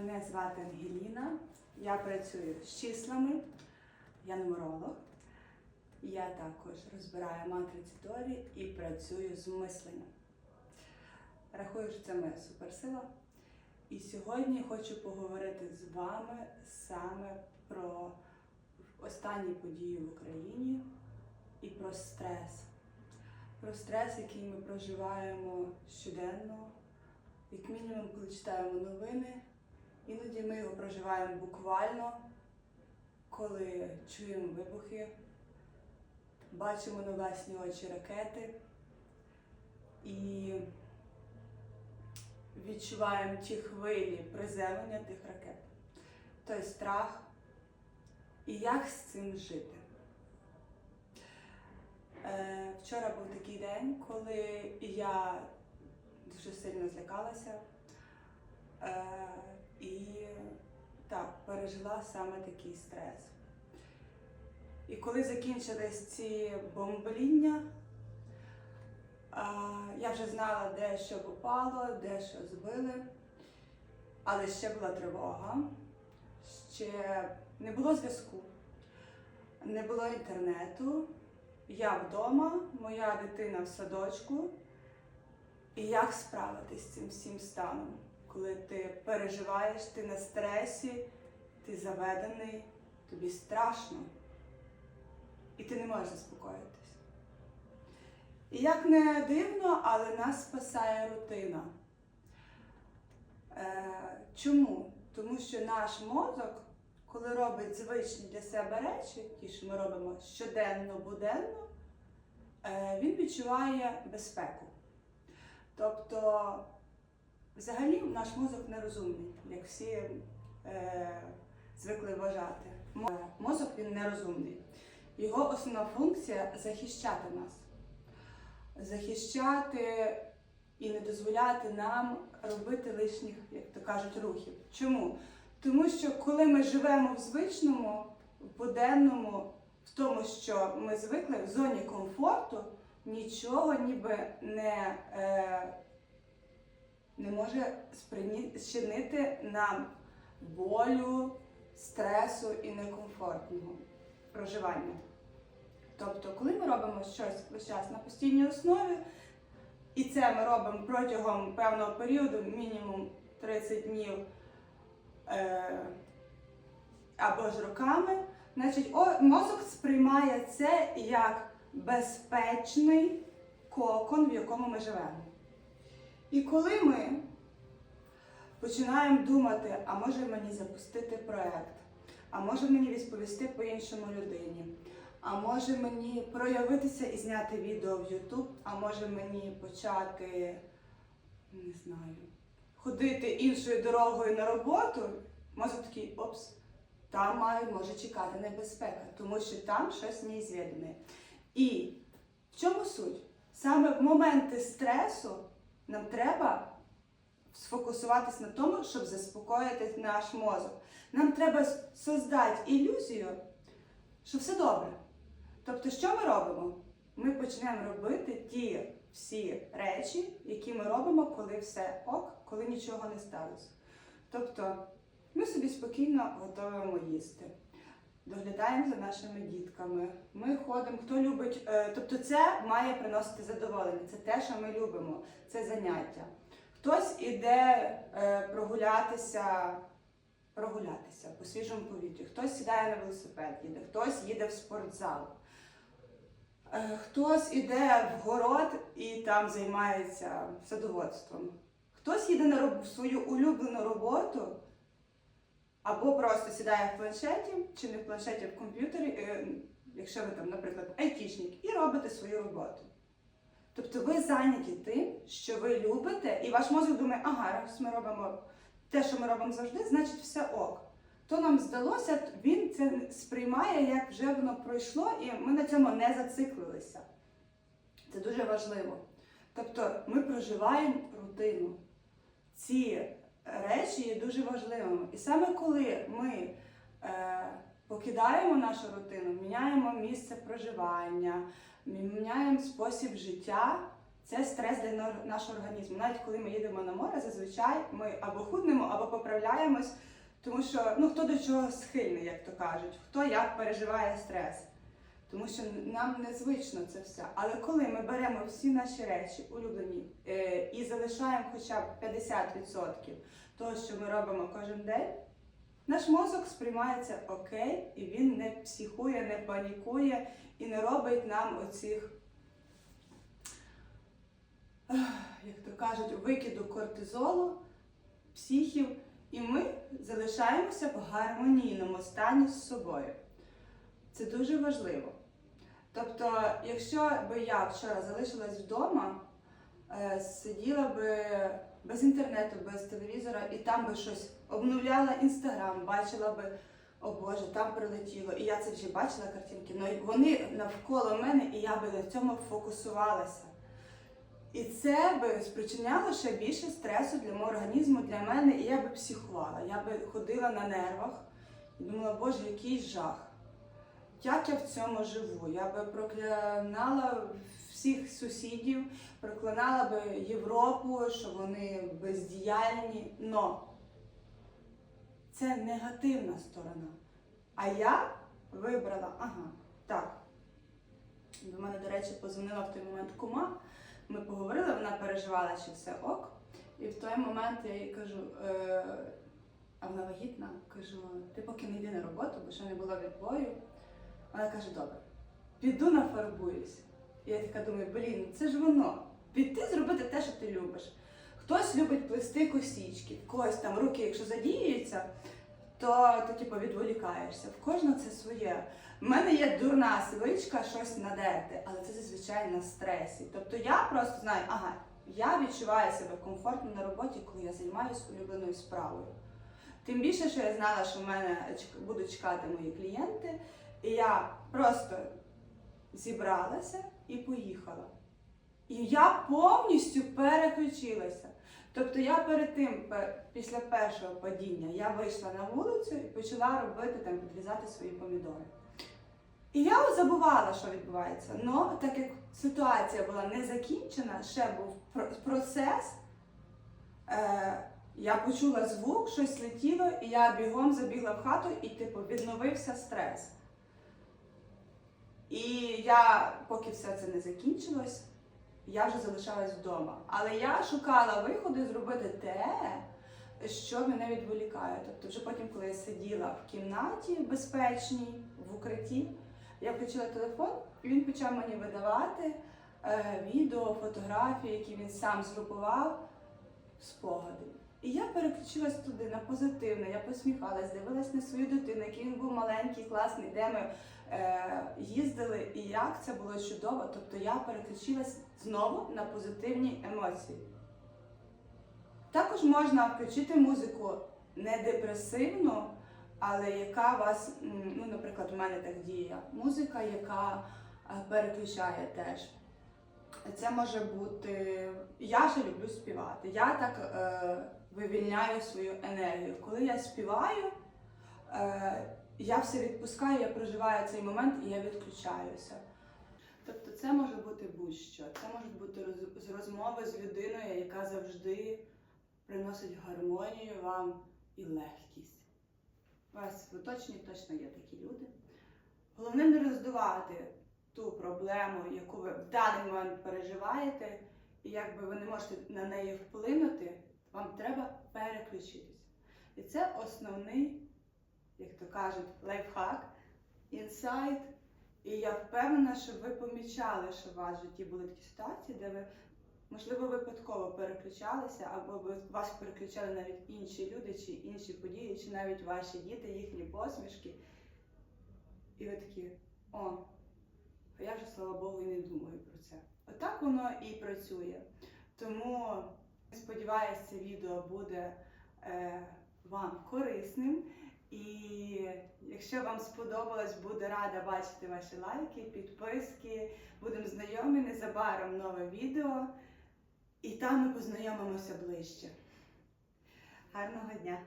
Мене звати Ангеліна. Я працюю з числами, я нумеролог. Я також розбираю матриці Торі і працюю з мисленням. Рахую, що це моя суперсила. І сьогодні хочу поговорити з вами саме про останні події в Україні і про стрес. Про стрес, який ми проживаємо щоденно, як мінімум, коли читаємо новини. Іноді ми його проживаємо буквально, коли чуємо вибухи, бачимо на власні очі ракети і відчуваємо ті хвилі приземлення тих ракет, той страх і як з цим жити. Е, Вчора був такий день, коли я дуже сильно злякалася. І так, пережила саме такий стрес. І коли закінчились ці бомбління, я вже знала, де що попало, де що збили, але ще була тривога, ще не було зв'язку, не було інтернету. Я вдома, моя дитина в садочку. І як справитись з цим всім станом? коли ти переживаєш, ти на стресі, ти заведений, тобі страшно, і ти не можеш заспокоїтись. І як не дивно, але нас спасає рутина. Е, чому? Тому що наш мозок, коли робить звичні для себе речі, ті, що ми робимо щоденно, буденно, е, він відчуває безпеку. Тобто Взагалі наш мозок нерозумний, як всі е, звикли вважати. Мозок він нерозумний. Його основна функція захищати нас, захищати і не дозволяти нам робити лишніх, як то кажуть, рухів. Чому? Тому що коли ми живемо в звичному, в буденному, в тому, що ми звикли в зоні комфорту, нічого ніби не. Е, не може спричинити нам болю, стресу і некомфортного проживання. Тобто, коли ми робимо щось весь час на постійній основі, і це ми робимо протягом певного періоду, мінімум 30 днів е, або ж роками, значить, мозок сприймає це як безпечний кокон, в якому ми живемо. І коли ми починаємо думати, а може мені запустити проєкт, а може мені відповісти по-іншому людині, а може мені проявитися і зняти відео в YouTube, а може мені почати, не знаю, ходити іншою дорогою на роботу, мозок такий, опс, там має, може чекати небезпека, тому що там щось неізвідане. І в чому суть? Саме в моменти стресу. Нам треба сфокусуватись на тому, щоб заспокоїти наш мозок. Нам треба создати ілюзію, що все добре. Тобто, що ми робимо? Ми почнемо робити ті всі речі, які ми робимо, коли все ок, коли нічого не сталося. Тобто, ми собі спокійно готуємо їсти. Доглядаємо за нашими дітками. Ми ходимо, хто любить, е, тобто це має приносити задоволення. Це те, що ми любимо, це заняття. Хтось іде е, прогулятися, прогулятися по свіжому повітрі, хтось сідає на велосипед, їде, хтось їде в спортзал, е, хтось іде в город і там займається садоводством. Хтось їде на свою улюблену роботу. Або просто сідає в планшеті, чи не в планшеті, а в комп'ютері, е, якщо ви там, наприклад, айтішник, і робите свою роботу. Тобто ви зайняті тим, що ви любите, і ваш мозок думає, ага, раз ми робимо те, що ми робимо завжди, значить все ок. То нам здалося, він це сприймає, як вже воно пройшло, і ми на цьому не зациклилися. Це дуже важливо. Тобто ми проживаємо рутину. Ці речі є дуже важливими. І саме коли ми е, покидаємо нашу рутину, міняємо місце проживання, міняємо спосіб життя, Це стрес для нашого організму. Навіть коли ми їдемо на море, зазвичай ми або худнемо, або поправляємось, тому що ну хто до чого схильний, як то кажуть, хто як переживає стрес. Тому що нам незвично це все. Але коли ми беремо всі наші речі улюблені е, і залишаємо хоча б 50% того, що ми робимо кожен день, наш мозок сприймається окей, і він не психує, не панікує і не робить нам оцих, як то кажуть, викиду кортизолу, психів, і ми залишаємося в гармонійному стані з собою. Це дуже важливо. Тобто, якщо би я вчора залишилась вдома, е, сиділа би без інтернету, без телевізора, і там би щось обновляла інстаграм, бачила би, о Боже, там прилетіло. І я це вже бачила картинки, але вони навколо мене, і я би на цьому фокусувалася. І це би спричиняло ще більше стресу для мого організму, для мене, і я би психувала. Я би ходила на нервах і думала, Боже, який жах. Як я в цьому живу? Я би проклинала всіх сусідів, проклинала би Європу, що вони бездіяльні. Но це негативна сторона. А я вибрала, ага, так. До мене, до речі, позвонила в той момент кума. Ми поговорили, вона переживала, чи все ок. І в той момент я їй кажу, е, а вона вагітна, кажу, ти поки не йди на роботу, бо ще не було відбою. Вона каже, добре, піду нафарбуюся. І я така думаю, блін, це ж воно. Піти зробити те, що ти любиш. Хтось любить плести косічки, в когось там руки, якщо задіюються, то ти типу відволікаєшся. В кожного це своє. У мене є дурна звичка щось надерти, але це зазвичай на стресі. Тобто я просто знаю, ага, я відчуваю себе комфортно на роботі, коли я займаюся улюбленою справою. Тим більше, що я знала, що в мене будуть чекати мої клієнти, і я просто зібралася і поїхала. І я повністю переключилася. Тобто я перед тим, після першого падіння, я вийшла на вулицю і почала робити там, підрізати свої помідори. І я забувала, що відбувається. Но так як ситуація була не закінчена, ще був процес, е, я почула звук, щось летіло, і я бігом забігла в хату і типу відновився стрес. І я, поки все це не закінчилось, я вже залишалась вдома. Але я шукала виходи зробити те, що мене відволікає. Тобто, вже потім, коли я сиділа в кімнаті безпечній, в укритті, я включила телефон, і він почав мені видавати е, відео, фотографії, які він сам згрупував, спогади. І я переключилась туди на позитивне, я посміхалась, дивилась на свою дитину, який він був маленький, класний, де ми е, їздили, і як це було чудово. Тобто я переключилась знову на позитивні емоції. Також можна включити музику не депресивну, але яка вас, ну, наприклад, у мене так діє, музика, яка е, переключає теж. Це може бути. Я ж люблю співати. Я так е, вивільняю свою енергію. Коли я співаю, е, я все відпускаю, я проживаю цей момент і я відключаюся. Тобто це може бути будь-що. Це можуть бути розмови з людиною, яка завжди приносить гармонію вам і легкість. У вас в оточенні точно є такі люди. Головне не роздувати ту проблему, яку ви в даний момент переживаєте, і якби ви не можете на неї вплинути, вам треба переключитись. І це основний, як то кажуть, лайфхак, інсайт. І я впевнена, що ви помічали, що у вас в житті були такі ситуації, де ви, можливо, випадково переключалися, або вас переключали навіть інші люди, чи інші події, чи навіть ваші діти, їхні посмішки. І ви такі, о, а я вже, слава Богу, і не думаю про це. Отак воно і працює. Тому сподіваюся, це відео буде е, вам корисним. І якщо вам сподобалось, буду рада бачити ваші лайки, підписки. Будемо знайомі незабаром нове відео. І там ми познайомимося ближче. Гарного дня!